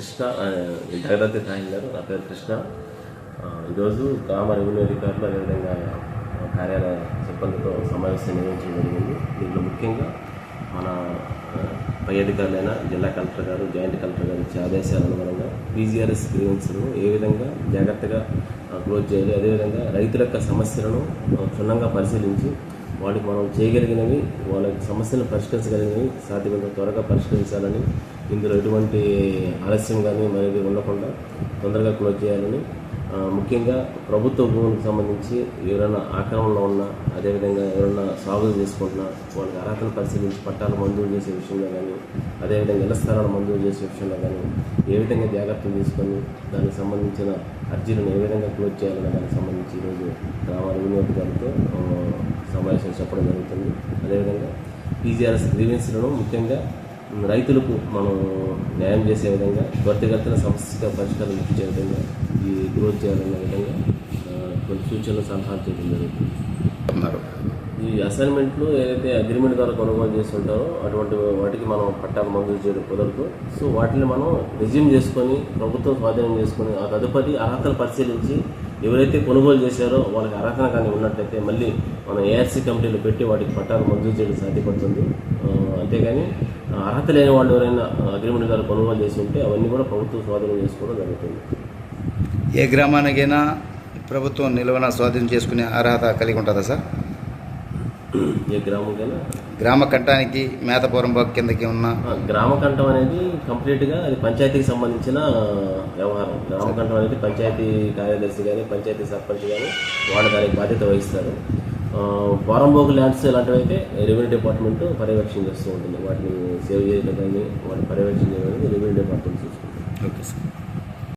కృష్ణ ఆ, జగదత్తి తహసీల్దార్ నా పేరు కృష్ణ. ఈరోజు గ్రామ రెవెన్యూ అధికారులు అదేవిధంగా కార్యాలయ సిబ్బందితో సమావేశం నిర్వహించడం జరిగింది. దీంట్లో ముఖ్యంగా మన పై అధికారులైన జిల్లా కలెక్టర్ గారు జాయింట్ కలెక్టర్ గారు ఇచ్చే ఆదేశాల అనుగుణంగా పీజీఆర్ఎస్ గ్రీవెన్స్ను ఏ విధంగా జాగ్రత్తగా క్లోజ్ చేయాలి అదేవిధంగా రైతుల యొక్క సమస్యలను క్షుణ్ణంగా పరిశీలించి వాటికి మనం చేయగలిగినవి వాళ్ళ సమస్యలను పరిష్కరించగలిగినవి సాధ్యమైనంత త్వరగా పరిష్కరించాలని ఇందులో ఎటువంటి ఆలస్యం కానీ మరి ఉండకుండా తొందరగా క్లోజ్ చేయాలని ముఖ్యంగా ప్రభుత్వ భూములకు సంబంధించి ఎవరైనా ఆక్రమణలో ఉన్నా అదేవిధంగా ఎవరైనా సాగులు చేసుకుంటున్నా వాళ్ళకి అర్హతను పరిశీలించి పట్టాలు మంజూరు చేసే విషయంలో కానీ అదేవిధంగా ఇళ్ళ స్థలాలు మంజూరు చేసే విషయంలో కానీ ఏ విధంగా జాగ్రత్తలు తీసుకొని దానికి సంబంధించిన అర్జీలను ఏ విధంగా క్లోజ్ చేయాలనే దానికి సంబంధించి ఈరోజు గ్రామాల వినియోగదారులతో చెప్పడం జరుగుతుంది. అదేవిధంగా పీజీఆర్ఎస్ గ్రీవెన్స్లను ముఖ్యంగా రైతులకు మనం న్యాయం చేసే విధంగా త్వరితగతిన సమస్య పరిష్కారం ఇచ్చే విధంగా ఈ గ్రోత్ చేయాలనే విధంగా కొన్ని సూచనలు సలహాలు చేయడం జరుగుతుంది. ఈ అసైన్మెంట్లు ఏదైతే అగ్రిమెంట్ ద్వారా కొనుగోలు చేస్తుంటారో అటువంటి వాటికి మనం పట్టాలు మంజూరు చేయడం కుదరదు. సో వాటిని మనం రిజ్యూమ్ చేసుకొని ప్రభుత్వం స్వాధీనం చేసుకొని ఆ తదుపరి అర్హతలు పరిశీలించి ఎవరైతే కొనుగోలు చేశారో వాళ్ళకి అర్హత కానీ ఉన్నట్టయితే మళ్ళీ మనం ఏఆర్సీ కమిటీలు పెట్టి వాటికి పట్టాలు మంజూరు చేయడం సాధ్యపడుతుంది. అంతేగాని అర్హత లేని వాళ్ళు ఎవరైనా అగ్రిమెంట్ ద్వారా కొనుగోలు చేసి ఉంటే అవన్నీ కూడా ప్రభుత్వం స్వాధీనం చేసుకోవడం జరుగుతుంది. ఏ గ్రామానికైనా ప్రభుత్వం నిల్వన స్వాధీనం చేసుకునే అర్హత కలిగి ఉంటుందా సార్? గ్రామ కంటానికి మేతపురం కిందకి ఉన్న గ్రామ కంఠం అనేది కంప్లీట్గా అది పంచాయతీకి సంబంధించిన వ్యవహారం. గ్రామ కంఠం అనేది పంచాయతీ కార్యదర్శి కానీ పంచాయతీ సర్పంచ్ కానీ వాళ్ళు దానికి బాధ్యత వహిస్తారు. ఆ, పోరంబోకు ల్యాండ్స్ ఇలాంటివి అయితే రెవెన్యూ డిపార్ట్మెంట్ పర్యవేక్షణ చేస్తూ ఉంటుంది. వాటిని సేవ్ చేయడం కానీ వాటిని పర్యవేక్షణ చేయడం రెవెన్యూ డిపార్ట్మెంట్ చూసుకుంటుంది. Okay sir.